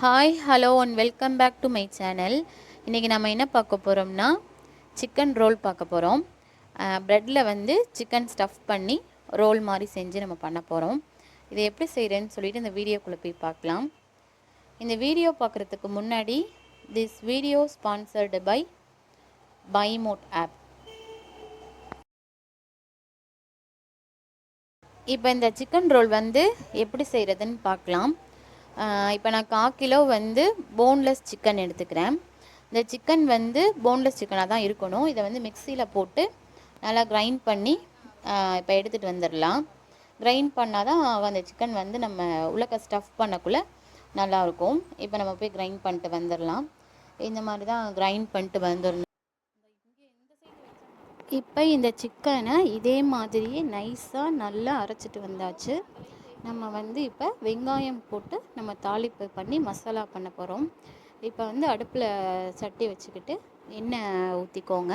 Hi hello and welcome back to my channel இன்றைக்கி நம்ம என்ன பார்க்க போகிறோம்னா சிக்கன் ரோல் பார்க்க போகிறோம் ப்ரெட்டில் வந்து சிக்கன் ஸ்டஃப் பண்ணி ரோல் மாதிரி செஞ்சு நம்ம பண்ண போகிறோம் இதை எப்படி செய்கிறேன்னு சொல்லிட்டு இந்த வீடியோக்குள்ளே போய் பார்க்கலாம். இந்த வீடியோ பார்க்குறதுக்கு முன்னாடி this video sponsored by Bymod app இப்போ இந்த சிக்கன் ரோல் வந்து எப்படி செய்கிறதுன்னு பார்க்கலாம். இப்போ நான் கா கிலோ வந்து போன்லெஸ் சிக்கன் எடுத்துக்கிறேன். இந்த சிக்கன் வந்து போன்லெஸ் சிக்கனாக தான் இருக்கணும். இதை வந்து மிக்சியில் போட்டு நல்லா கிரைண்ட் பண்ணி இப்போ எடுத்துகிட்டு வந்துடலாம். கிரைண்ட் பண்ணால் தான் அந்த சிக்கன் வந்து நம்ம உள்ளக்க ஸ்டஃப் பண்ணக்குள்ளே நல்லாயிருக்கும் இப்போ நம்ம போய் கிரைண்ட் பண்ணிட்டு வந்துடலாம். இந்த மாதிரி தான் கிரைண்ட் பண்ணிட்டு வந்துடணும். இப்போ இந்த சிக்கனை இதே மாதிரியே நைஸாக நல்லா அரைச்சிட்டு வந்தாச்சு. நம்ம வந்து இப்போ வெங்காயம் போட்டு நம்ம தாளிப்பு பண்ணி மசாலா பண்ண போகிறோம் இப்போ வந்து அடுப்பில் சட்டி வச்சுக்கிட்டு எண்ணெய் ஊற்றிக்கோங்க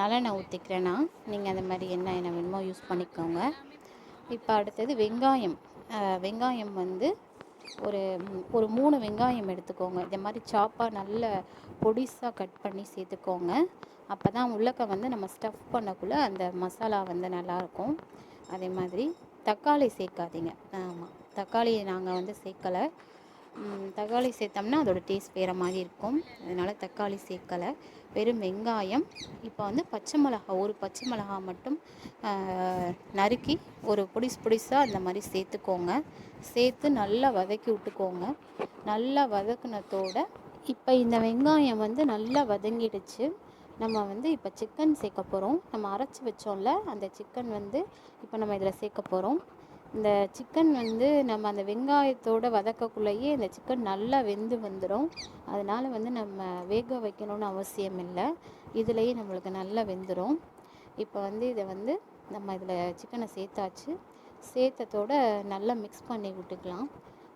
நல்லெண்ணெய் ஊற்றிக்கிறேன்னா நீங்கள் அந்த மாதிரி எண்ணெய் என்ன வேணுமோ யூஸ் பண்ணிக்கோங்க. இப்போ அடுத்தது வெங்காயம். வெங்காயம் வந்து ஒரு ஒரு மூணு வெங்காயம் எடுத்துக்கோங்க. இந்த மாதிரி சாப்பாக நல்ல பொடிசாக கட் பண்ணி சேர்த்துக்கோங்க. அப்போ தான் உள்ளக்க வந்து நம்ம ஸ்டஃப் பண்ணக்குள்ளே அந்த மசாலா வந்து நல்லாயிருக்கும் அதே மாதிரி தக்காளி சேர்க்காதீங்க. ஆமாம் தக்காளியை நாங்கள் வந்து சேர்க்கலை. தக்காளி சேர்த்தோம்னா அதோடய டேஸ்ட் வேறு மாதிரி இருக்கும். அதனால் தக்காளி சேர்க்கலை. வெறும் வெங்காயம் இப்போ வந்து பச்சை மிளகா ஒரு பச்சை மிளகா மட்டும் நறுக்கி ஒரு பொடிசு பொடிசாக அந்த மாதிரி சேர்த்துக்கோங்க. சேர்த்து நல்லா வதக்கி விட்டுக்கோங்க. நல்லா வதக்குனதோட இப்போ இந்த வெங்காயம் வந்து நல்லா வதங்கிடுச்சு. நம்ம வந்து இப்போ சிக்கன் சேர்க்க போகிறோம் நம்ம அரைச்சி வச்சோம்ல அந்த சிக்கன் வந்து இப்போ நம்ம இதில் சேர்க்க போகிறோம் இந்த சிக்கன் வந்து நம்ம அந்த வெங்காயத்தோடு வதக்கக்குள்ளேயே இந்த சிக்கன் நல்லா வெந்து வந்துடும் அதனால் வந்து நம்ம வேக வைக்கணும்னு அவசியம் இல்லை. இதுலேயே நம்மளுக்கு நல்லா வெந்துடும் இப்போ வந்து இதை வந்து நம்ம இதில் சிக்கனை சேர்த்தாச்சு. சேர்த்ததோட நல்லா மிக்ஸ் பண்ணி விட்டுக்கலாம்.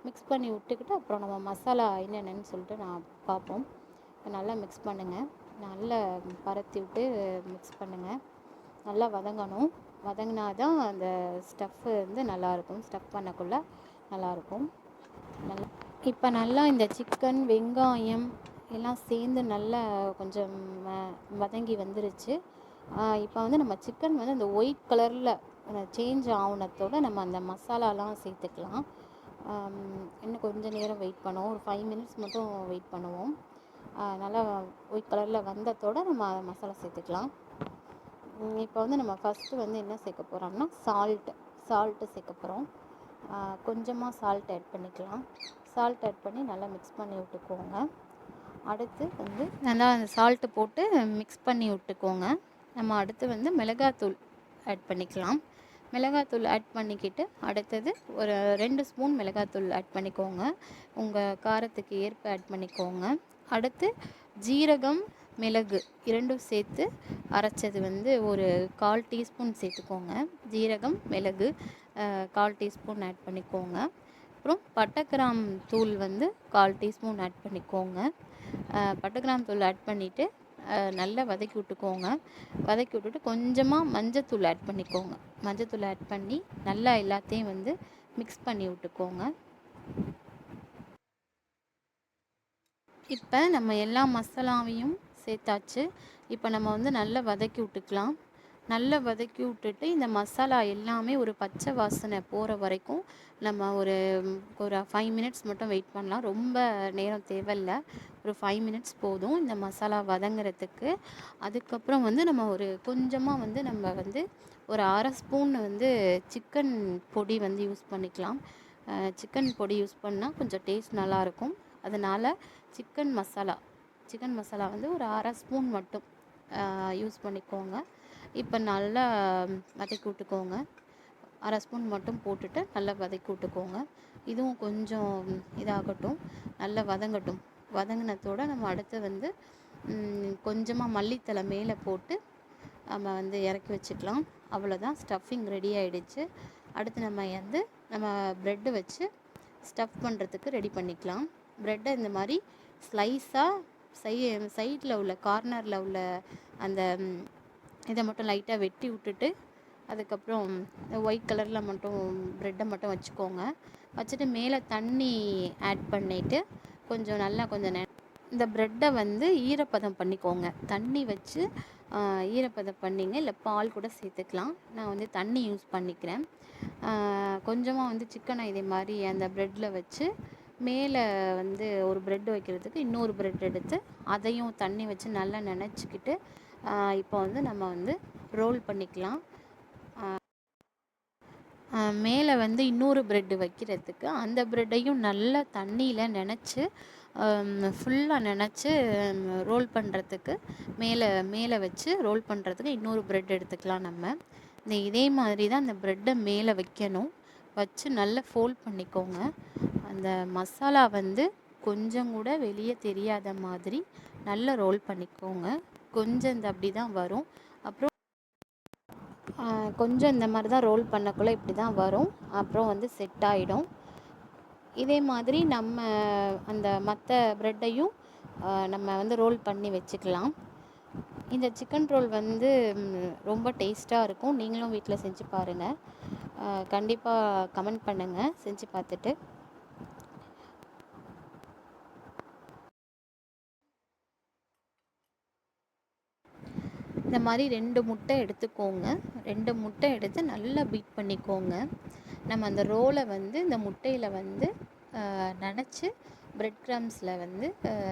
மிக்ஸ் பண்ணி விட்டுக்கிட்டு அப்புறம் நம்ம மசாலா என்னென்னு சொல்லிட்டு நான் பார்ப்போம். நல்லா மிக்ஸ் பண்ணுங்கள் நல்லா பரத்தி விட்டு மிக்ஸ் பண்ணுங்கள் நல்லா வதங்கணும். வதங்கினா தான் அந்த ஸ்டஃப்பு வந்து நல்லாயிருக்கும். ஸ்டஃப் பண்ணக்குள்ளே நல்லாயிருக்கும். நல்லா இப்போ நல்லா இந்த சிக்கன் வெங்காயம் எல்லாம் சேர்ந்து நல்லா கொஞ்சம் வதங்கி வந்துருச்சு. இப்போ வந்து நம்ம சிக்கன் வந்து அந்த ஒயிட் கலரில் சேஞ்ச் ஆகுனத்தோடு நம்ம அந்த மசாலாலாம் சேர்த்துக்கலாம். இன்னும் கொஞ்சம் நேரம் வெயிட் பண்ணுவோம். ஒரு ஃபைவ் மினிட்ஸ் மட்டும் வெயிட் பண்ணுவோம். நல்லா ஒயிட் கலரில் வந்ததோடு நம்ம மசாலா சேர்த்துக்கலாம். இப்போ வந்து நம்ம ஃபஸ்ட்டு வந்து என்ன சேர்க்க போகிறோம்னா சால்ட்டு சால்ட்டு சேர்க்க போகிறோம் கொஞ்சமாக சால்ட் ஆட் பண்ணிக்கலாம். சால்ட் ஆட் பண்ணி நல்லா மிக்ஸ் பண்ணி விட்டுக்கோங்க. அடுத்து வந்து நல்லா அந்த சால்ட்டு போட்டு மிக்ஸ் பண்ணி விட்டுக்கோங்க. நம்ம அடுத்து வந்து மிளகாத்தூள் ஆட் பண்ணிக்கலாம். மிளகாத்தூள் ஆட் பண்ணிக்கிட்டு அடுத்தது ஒரு ரெண்டு ஸ்பூன் மிளகாத்தூள் ஆட் பண்ணிக்கோங்க. உங்கள் காரத்துக்கு ஏற்ப ஆட் பண்ணிக்கோங்க. அடுத்து ஜீரகம் மிளகு இரண்டும் சேர்த்து அரைச்சது வந்து ஒரு கால் டீஸ்பூன் சேர்த்துக்கோங்க. ஜீரகம் மிளகு கால் டீஸ்பூன் ஆட் பண்ணிக்கோங்க. அப்புறம் பட்டைக்கிராம் தூள் வந்து கால் டீஸ்பூன் ஆட் பண்ணிக்கோங்க. பட்டைக்கிராம் தூள் ஆட் பண்ணிவிட்டு நல்லா வதக்கி விட்டுக்கோங்க. வதக்கி விட்டுட்டு கொஞ்சமாக மஞ்சத்தூள் ஆட் பண்ணிக்கோங்க. மஞ்சத்தூள் ஆட் பண்ணி நல்லா எல்லாத்தையும் வந்து மிக்ஸ் பண்ணி விட்டுக்கோங்க. இப்போ நம்ம எல்லா மசாலாவையும் சேர்த்தாச்சு. இப்போ நம்ம வந்து நல்லா வதக்கி விட்டுக்கலாம். நல்லா வதக்கி விட்டுட்டு இந்த மசாலா எல்லாமே ஒரு பச்சை வாசனை போகிற வரைக்கும் நம்ம ஒரு ஒரு ஃபைவ் மினிட்ஸ் மட்டும் வெயிட் பண்ணலாம். ரொம்ப நேரம் தேவையில்லை. ஒரு ஃபைவ் மினிட்ஸ் போதும் இந்த மசாலா வதங்குறதுக்கு. அதுக்கப்புறம் வந்து நம்ம ஒரு கொஞ்சமாக வந்து நம்ம வந்து ஒரு அரை ஸ்பூன் வந்து சிக்கன் பொடி வந்து யூஸ் பண்ணிக்கலாம். சிக்கன் பொடி யூஸ் பண்ணால் கொஞ்சம் டேஸ்ட் நல்லாயிருக்கும் அதனால் சிக்கன் மசாலா சிக்கன் மசாலா வந்து ஒரு அரை ஸ்பூன் மட்டும் யூஸ் பண்ணிக்கோங்க. இப்போ நல்லா வதக்கி விட்டுக்கோங்க. அரை ஸ்பூன் மட்டும் போட்டுட்டு நல்லா வதக்கி விட்டுக்கோங்க. இதுவும் கொஞ்சம் இதாகட்டும் நல்லா வதங்கட்டும். வதங்கினத்தோடு நம்ம அடுத்து வந்து கொஞ்சமாக மல்லித்தலை மேலே போட்டு நம்ம வந்து இறக்கி வச்சுக்கலாம். அவ்வளோதான் ஸ்டஃபிங் ரெடி ஆகிடுச்சு அடுத்து நம்ம வந்து நம்ம ப்ரெட்டு வச்சு ஸ்டஃப் பண்ணுறதுக்கு ரெடி பண்ணிக்கலாம். ப்ரெட்டை இந்த மாதிரி ஸ்லைஸாக சை சைடில் உள்ள கார்னரில் உள்ள அந்த இதை மட்டும் லைட்டாக வெட்டி விட்டுட்டு அதுக்கப்புறம் ஒயிட் கலரில் மட்டும் ப்ரெட்டை மட்டும் வச்சுக்கோங்க. வச்சுட்டு மேலே தண்ணி ஆட் பண்ணிவிட்டு கொஞ்சம் நல்லா கொஞ்சம் நெ இந்த ப்ரெட்டை வந்து ஈரப்பதம் பண்ணிக்கோங்க. தண்ணி வச்சு ஈரப்பதம் பண்ணிங்க இல்லை பால் கூட சேர்த்துக்கலாம். நான் வந்து தண்ணி யூஸ் பண்ணிக்கிறேன். கொஞ்சமாக வந்து சிக்கனை இதே மாதிரி அந்த ப்ரெட்டில் வச்சு மேலே வந்து ஒரு ப்ரெட் வைக்கிறதுக்கு இன்னொரு ப்ரெட் எடுத்து அதையும் தண்ணி வச்சு நல்லா நினச்சிக்கிட்டு இப்போ வந்து நம்ம வந்து ரோல் பண்ணிக்கலாம். மேலே வந்து இன்னொரு ப்ரெட்டு வைக்கிறதுக்கு அந்த ப்ரெட்டையும் நல்லா தண்ணியில் நினச்சி ஃபுல்லாக நினச்சி ரோல் பண்ணுறதுக்கு மேலே மேலே வச்சு ரோல் பண்ணுறதுக்கு இன்னொரு ப்ரெட் எடுத்துக்கலாம் நம்ம. இந்த இதே மாதிரி தான் அந்த ப்ரெட்டை மேலே வைக்கணும். வச்சு நல்லா ஃபோல்ட் பண்ணிக்கோங்க. அந்த மசாலா வந்து கொஞ்சம் கூட வெளியே தெரியாத மாதிரி நல்லா ரோல் பண்ணிக்கோங்க. கொஞ்சம் இந்த அப்படி தான் வரும். அப்புறம் கொஞ்சம் இந்த மாதிரி தான் ரோல் பண்ணக்குள்ளே இப்படி தான் வரும். அப்புறம் வந்து செட் ஆகிடும் இதே மாதிரி நம்ம அந்த மற்ற ப்ரெட்டையும் நம்ம வந்து ரோல் பண்ணி வச்சுக்கலாம். இந்த சிக்கன் ரோல் வந்து ரொம்ப டேஸ்ட்டாக இருக்கும். நீங்களும் வீட்டில் செஞ்சு பாருங்கள் கண்டிப்பாக கமெண்ட் பண்ணுங்கள் செஞ்சு பார்த்துட்டு. இந்த மாதிரி ரெண்டு முட்டை எடுத்துக்கோங்க. ரெண்டு முட்டை எடுத்து நல்லா பீட் பண்ணிக்கோங்க. நம்ம அந்த ரோலை வந்து இந்த முட்டையில் வந்து நினச்சி ப்ரெட் க்ரம்ஸில் வந்து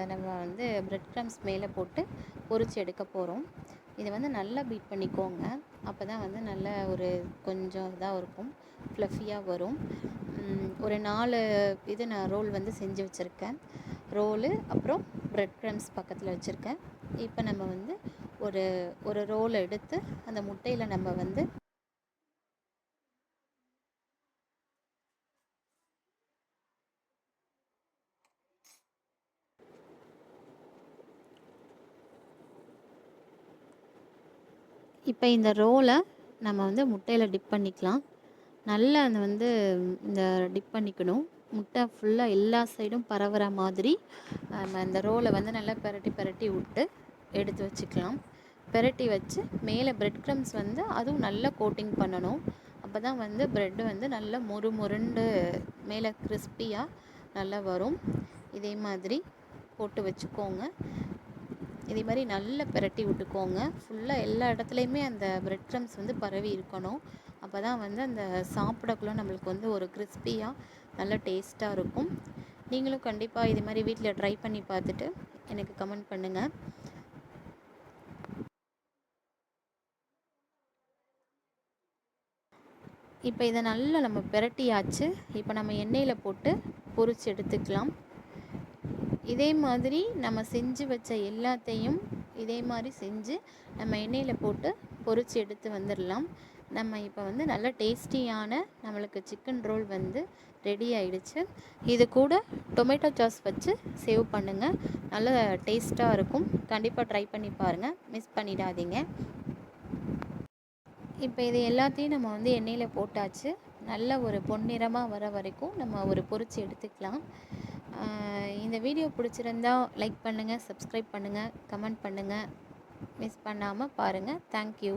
நம்ம வந்து ப்ரெட் க்ரம்ஸ் மேலே போட்டு பொறிச்சு எடுக்க போகிறோம் இதை வந்து நல்லா பீட் பண்ணிக்கோங்க. அப்போ தான் வந்து நல்ல ஒரு கொஞ்சம் இதாக இருக்கும். ஃப்ளஃபியாக வரும். ஒரு நாலு இது நான் ரோல் வந்து செஞ்சு வச்சுருக்கேன். ரோலு அப்புறம் ப்ரெட் க்ரம்ஸ் பக்கத்தில் வச்சுருக்கேன். இப்போ நம்ம வந்து ஒரு ஒரு ரோல் எடுத்து அந்த முட்டையில் நம்ம வந்து இப்போ இந்த ரோலை நம்ம வந்து முட்டையில் டிப் பண்ணிக்கலாம். நல்லா அந்த வந்து இந்த டிப் பண்ணிக்கணும். முட்டை ஃபுல்லாக எல்லா சைடும் பரவுற மாதிரி நம்ம இந்த ரோலை வந்து நல்லா பரட்டி பரட்டி விட்டு எடுத்து வச்சுக்கலாம். பெரட்டி வச்சு மேலே ப்ரெட் க்ரம்ஸ் வந்து அதுவும் நல்லா கோட்டிங் பண்ணணும். அப்போ தான் வந்து ப்ரெட்டு வந்து நல்லா மொறு மொருண்டு மேலே கிறிஸ்பியாக நல்லா வரும். இதே மாதிரி போட்டு வச்சுக்கோங்க. இதே மாதிரி நல்லா பிரட்டி விட்டுக்கோங்க. ஃபுல்லாக எல்லா இடத்துலையுமே அந்த ப்ரெட் க்ரம்ஸ் வந்து பரவி இருக்கணும். அப்போ தான் வந்து அந்த சாப்பிடக்குள்ள நம்மளுக்கு வந்து ஒரு கிறிஸ்பியாக நல்ல டேஸ்ட்டாக இருக்கும். நீங்களும் கண்டிப்பாக இதே மாதிரி வீட்டில் ட்ரை பண்ணி பார்த்துட்டு எனக்கு கமெண்ட் பண்ணுங்கள் இப்போ இதை நல்லா நம்ம பெரட்டியாச்சு. இப்போ நம்ம எண்ணெயில் போட்டு பொரிச்சு எடுத்துக்கலாம். இதே மாதிரி நம்ம செஞ்சு வச்ச எல்லாத்தையும் இதே மாதிரி செஞ்சு நம்ம எண்ணெயில் போட்டு பொரிச்சு எடுத்து வந்துடலாம் நம்ம இப்போ வந்து நல்ல டேஸ்டியான நம்மளுக்கு சிக்கன் ரோல் வந்து ரெடி ஆயிடுச்சு. இது கூட டொமேட்டோ சாஸ் வச்சு சேவ் பண்ணுங்கள் நல்ல டேஸ்ட்டாக இருக்கும். கண்டிப்பாக ட்ரை பண்ணி பாருங்கள் மிஸ் பண்ணிடாதீங்க. இப்போ இது எல்லாத்தையும் நம்ம வந்து எண்ணெயில் போட்டாச்சு. நல்ல ஒரு பொன்னிறமாக வர வரைக்கும் நம்ம ஒரு பொரிச்சு எடுத்துக்கலாம். இந்த வீடியோ பிடிச்சிருந்தா லைக் பண்ணுங்கள் சப்ஸ்கிரைப் பண்ணுங்கள் கமெண்ட் பண்ணுங்கள் மிஸ் பண்ணாமல் பாருங்கள் தேங்க்யூ